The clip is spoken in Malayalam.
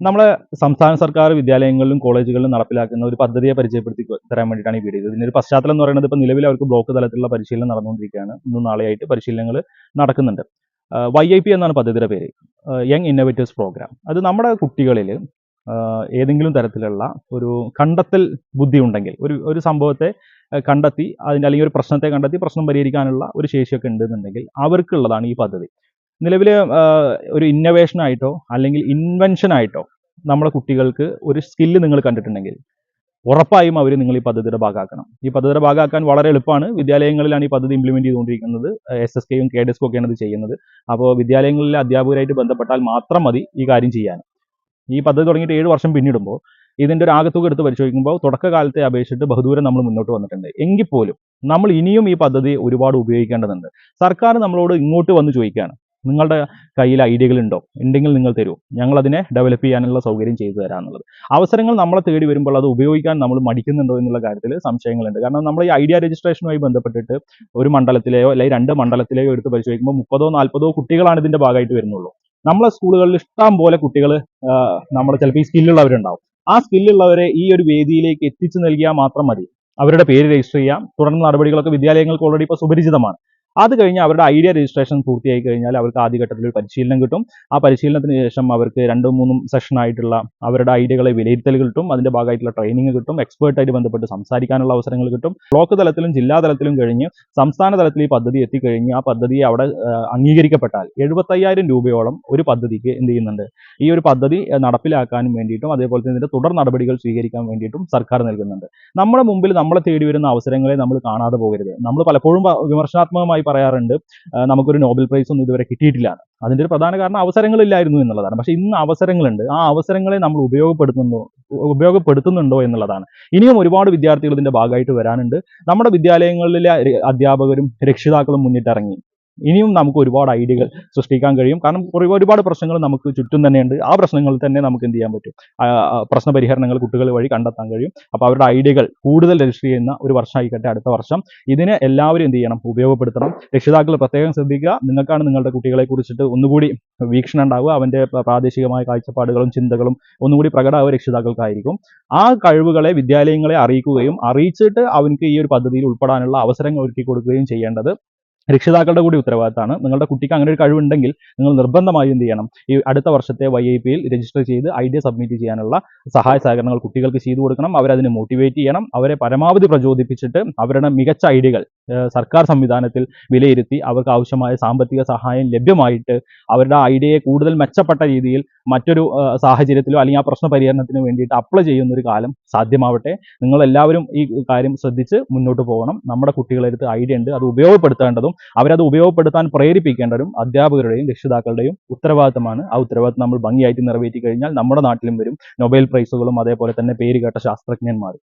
നമ്മളെ സംസ്ഥാന സർക്കാർ വിദ്യാലയങ്ങളിലും കോളേജുകളിലും നടപ്പിലാക്കുന്ന ഒരു പദ്ധതിയെ പരിചയപ്പെടുത്തി തരാൻ വേണ്ടിയിട്ടാണ് ഈ വീഡിയോ ഇതിന്റെ ഒരു പശ്ചാത്തലം എന്ന് പറയുന്നത് ഇപ്പോൾ നിലവിൽ അവർക്ക് ബ്ലോക്ക് തലത്തിലുള്ള പരിശീലനം നടന്നുകൊണ്ടിരിക്കുകയാണ്. ഇന്നും നാളെയായിട്ട് പരിശീലനങ്ങൾ നടക്കുന്നുണ്ട്. വൈ ഐ പി എന്നാണ് പദ്ധതിയുടെ പേര്. Young innovators programme. അത് നമ്മുടെ കുട്ടികളിൽ ഏതെങ്കിലും തരത്തിലുള്ള ഒരു കണ്ടെത്തൽ ബുദ്ധി ഉണ്ടെങ്കിൽ ഒരു ഒരു സംഭവത്തെ കണ്ടെത്തി അതിന്റെ അല്ലെങ്കിൽ ഒരു പ്രശ്നത്തെ കണ്ടെത്തി പ്രശ്നം പരിഹരിക്കാനുള്ള ഒരു ശേഷിയൊക്കെ ഉണ്ടെന്നുണ്ടെങ്കിൽ അവർക്കുള്ളതാണ് ഈ പദ്ധതി. നിലവിൽ ഒരു ഇന്നവേഷനായിട്ടോ അല്ലെങ്കിൽ ഇൻവെൻഷൻ ആയിട്ടോ നമ്മുടെ കുട്ടികൾക്ക് ഒരു സ്കില്ല് നിങ്ങൾ കണ്ടിട്ടുണ്ടെങ്കിൽ ഉറപ്പായും അവർ നിങ്ങൾ ഈ പദ്ധതിയുടെ ഭാഗമാക്കണം. ഈ പദ്ധതിയുടെ ഭാഗമാക്കാൻ വളരെ എളുപ്പമാണ്. വിദ്യാലയങ്ങളിലാണ് ഈ പദ്ധതി ഇംപ്ലിമെന്റ് ചെയ്തുകൊണ്ടിരിക്കുന്നത്. എസ് എസ് കെയും കെ ഡെസ്കും ഒക്കെയാണ് ഇത് ചെയ്യുന്നത്. അപ്പോൾ വിദ്യാലയങ്ങളിലെ അധ്യാപകരായിട്ട് ബന്ധപ്പെട്ടാൽ മാത്രം മതി ഈ കാര്യം ചെയ്യാൻ. ഈ പദ്ധതി തുടങ്ങിയിട്ട് ഏഴ് വർഷം പിന്നിടുമ്പോൾ ഇതിന്റെ ഒരു ആകത്തുക എടുത്ത് പരിശോധിക്കുമ്പോൾ തുടക്കകാലത്തെ അപേക്ഷിച്ചിട്ട് ബഹുദൂരം നമ്മൾ മുന്നോട്ട് വന്നിട്ടുണ്ട്. എങ്കിൽ പോലും നമ്മൾ ഇനിയും ഈ പദ്ധതി ഒരുപാട് ഉപയോഗിക്കേണ്ടതുണ്ട്. സർക്കാർ നമ്മളോട് ഇങ്ങോട്ട് വന്ന് ചോദിക്കുകയാണ്. നിങ്ങളുടെ കയ്യിൽ ഐഡിയകൾ ഉണ്ടോ? ഉണ്ടെങ്കിൽ നിങ്ങൾ തരൂ. ഞങ്ങൾ അതിനെ ഡെവലപ്പ് ചെയ്യാനുള്ള സൗകര്യം ചെയ്തു തരാമെന്നുള്ളത് അവസരങ്ങൾ നമ്മളെ തേടി വരുമ്പോൾ അത് ഉപയോഗിക്കാൻ നമ്മൾ മടിക്കുന്നുണ്ടോ എന്നുള്ള കാര്യത്തിൽ സംശയങ്ങളുണ്ട്. കാരണം നമ്മൾ ഈ ഐഡിയ രജിസ്ട്രേഷനുമായി ബന്ധപ്പെട്ടിട്ട് ഒരു മണ്ഡലത്തിലെയോ അല്ലെങ്കിൽ രണ്ട് മണ്ഡലത്തിലെയോ എടുത്ത് പരിശോധിക്കുമ്പോൾ മുപ്പതോ നാൽപ്പതോ കുട്ടികളാണ് ഇതിന്റെ ഭാഗമായിട്ട് വരുന്നുള്ളൂ. നമ്മളെ സ്കൂളുകളിൽ ഇഷ്ടം പോലെ കുട്ടികൾ നമ്മൾ ചിലപ്പോൾ ഈ സ്കില്ലുള്ളവരുണ്ടാവും. ആ സ്കില്ലുള്ളവരെ ഈ ഒരു വേദിയിലേക്ക് എത്തിച്ചു നൽകിയാൽ മാത്രം മതി. അവരുടെ പേര് രജിസ്റ്റർ ചെയ്യാം. തുടർന്ന് നടപടികളൊക്കെ വിദ്യാലയങ്ങൾക്ക് ഓൾറെഡി ഇപ്പോൾ സുപരിചിതമാണ്. അത് കഴിഞ്ഞ് അവരുടെ ഐഡിയ രജിസ്ട്രേഷൻ പൂർത്തിയായി കഴിഞ്ഞാൽ അവർക്ക് ആദ്യഘട്ടത്തിൽ ഒരു പരിശീലനം കിട്ടും. ആ പരിശീലനത്തിന് ശേഷം അവർക്ക് രണ്ടും മൂന്നും സെഷൻ ആയിട്ടുള്ള അവരുടെ ഐഡിയകളെ വിലയിരുത്തൽ കിട്ടും. അതിന്റെ ഭാഗമായിട്ടുള്ള ട്രെയിനിങ് കിട്ടും. എക്സ്പേർട്ടായിട്ട് ബന്ധപ്പെട്ട് സംസാരിക്കാനുള്ള അവസരങ്ങൾ കിട്ടും. ബ്ലോക്ക് തലത്തിലും ജില്ലാ തലത്തിലും കഴിഞ്ഞ് സംസ്ഥാന തലത്തിൽ ഈ പദ്ധതി എത്തിക്കഴിഞ്ഞ് ആ പദ്ധതി അവിടെ അംഗീകരിക്കപ്പെട്ടാൽ എഴുപത്തയ്യായിരം രൂപയോളം ഒരു പദ്ധതിക്ക് എന്ത് ചെയ്യുന്നുണ്ട്? ഈ ഒരു പദ്ധതി നടപ്പിലാക്കാനും വേണ്ടിയിട്ടും അതേപോലെ തന്നെ ഇതിന്റെ തുടർ നടപടികൾ സ്വീകരിക്കാൻ വേണ്ടിയിട്ടും സർക്കാർ നൽകുന്നുണ്ട്. നമ്മുടെ മുമ്പിൽ നമ്മളെ തേടി വരുന്ന അവസരങ്ങളെ നമ്മൾ കാണാതെ പോകരുത്. നമ്മൾ പലപ്പോഴും വിമർശനാത്മകമായി പറയാറുണ്ട്. നമുക്കൊരു നോബൽ പ്രൈസ് ഒന്നും ഇതുവരെ കിട്ടിയിട്ടില്ല അതിന്റെ ഒരു പ്രധാന കാരണം അവസരങ്ങളില്ലായിരുന്നു എന്നുള്ളതാണ്. പക്ഷേ ഇന്ന് അവസരങ്ങളുണ്ട്. ആ അവസരങ്ങളെ നമ്മൾ ഉപയോഗപ്പെടുത്തുന്നു ഉപയോഗപ്പെടുത്തുന്നുണ്ടോ എന്നുള്ളതാണ്. ഇനിയും ഒരുപാട് വിദ്യാർത്ഥികൾ ഇതിന്റെ ഭാഗമായിട്ട് വരാനുണ്ട്. നമ്മുടെ വിദ്യാലയങ്ങളിലെ അധ്യാപകരും രക്ഷിതാക്കളും മുന്നിട്ടിറങ്ങി. ഇനിയും നമുക്ക് ഒരുപാട് ഐഡിയകൾ സൃഷ്ടിക്കാൻ കഴിയും. കാരണം ഒരു- ഒരുപാട് പ്രശ്നങ്ങൾ നമുക്ക് ചുറ്റും തന്നെയുണ്ട്. ആ പ്രശ്നങ്ങൾ തന്നെ നമുക്ക് എന്ത് ചെയ്യാൻ പറ്റും? പ്രശ്ന പരിഹരണങ്ങൾ കുട്ടികൾ വഴി കണ്ടെത്താൻ കഴിയും. അപ്പോൾ അവരുടെ ഐഡിയകൾ കൂടുതൽ രജിസ്റ്റർ ചെയ്യുന്ന ഒരു വർഷമായിക്കട്ടെ അടുത്ത വർഷം. ഇതിനെ എല്ലാവരും എന്ത് ചെയ്യണം? ഉപയോഗപ്പെടുത്തണം. രക്ഷിതാക്കൾ പ്രത്യേകം ശ്രദ്ധിക്കുക. നിങ്ങൾക്കാണ് നിങ്ങളുടെ കുട്ടികളെ കുറിച്ചിട്ട് ഒന്നുകൂടി വീക്ഷണം ഉണ്ടാവുക. അവന്റെ പ്രാദേശികമായ കാഴ്ചപ്പാടുകളും ചിന്തകളും ഒന്നുകൂടി പ്രകടമാവുക രക്ഷിതാക്കൾക്കായിരിക്കും. ആ കഴിവുകളെ വിദ്യാലയങ്ങളെ അറിയിക്കുകയും അറിയിച്ചിട്ട് അവർക്ക് ഈ ഒരു പദ്ധതിയിൽ ഉൾപ്പെടാനുള്ള അവസരങ്ങൾ ഒരുക്കി കൊടുക്കുകയും ചെയ്യേണ്ടത് രക്ഷിതാക്കളുടെ കൂടി ഉത്തരവാദിത്തമാണ്. നിങ്ങളുടെ കുട്ടിക്ക് അങ്ങനെ ഒരു കഴിവുണ്ടെങ്കിൽ നിങ്ങൾ നിർബന്ധമായും എന്ത് ചെയ്യണം? ഈ അടുത്ത വർഷത്തെ വൈ ഐ പിയിൽ രജിസ്റ്റർ ചെയ്ത് ഐഡിയ സബ്മിറ്റ് ചെയ്യാനുള്ള സഹായ സഹകരണങ്ങൾ കുട്ടികൾക്ക് ചെയ്തു കൊടുക്കണം. അവരതിനെ മോട്ടിവേറ്റ് ചെയ്യണം. അവരെ പരമാവധി പ്രചോദിപ്പിച്ചിട്ട് അവരുടെ മികച്ച ഐഡിയകൾ സർക്കാർ സംവിധാനത്തിൽ വിലയിരുത്തി അവർക്ക് ആവശ്യമായ സാമ്പത്തിക സഹായം ലഭ്യമായിട്ട് അവരുടെ ഐഡിയയെ കൂടുതൽ മെച്ചപ്പെട്ട രീതിയിൽ മറ്റൊരു സാഹചര്യത്തിലോ അല്ലെങ്കിൽ ആ പ്രശ്ന പരിഹരണത്തിന് വേണ്ടിയിട്ട് അപ്ലൈ ചെയ്യുന്ന ഒരു കാലം സാധ്യമാവട്ടെ. നിങ്ങൾ എല്ലാവരും ഈ കാര്യം ശ്രദ്ധിച്ച് മുന്നോട്ട് പോകണം. നമ്മുടെ കുട്ടികളെടുത്ത് ഐഡിയ ഉണ്ട് അത് ഉപയോഗപ്പെടുത്തേണ്ടതും അവരത് ഉപയോഗപ്പെടുത്താൻ പ്രേരിപ്പിക്കേണ്ടതും അധ്യാപകരുടെയും രക്ഷിതാക്കളുടെയും ഉത്തരവാദിത്തമാണ്. ആ ഉത്തരവാദിത്തം നമ്മൾ ഭംഗിയായിട്ട് നിറവേറ്റി കഴിഞ്ഞാൽ നമ്മുടെ നാട്ടിലും വരും. നൊബേൽ പ്രൈസുകളും അതേപോലെ തന്നെ പേരുകേട്ട ശാസ്ത്രജ്ഞന്മാർ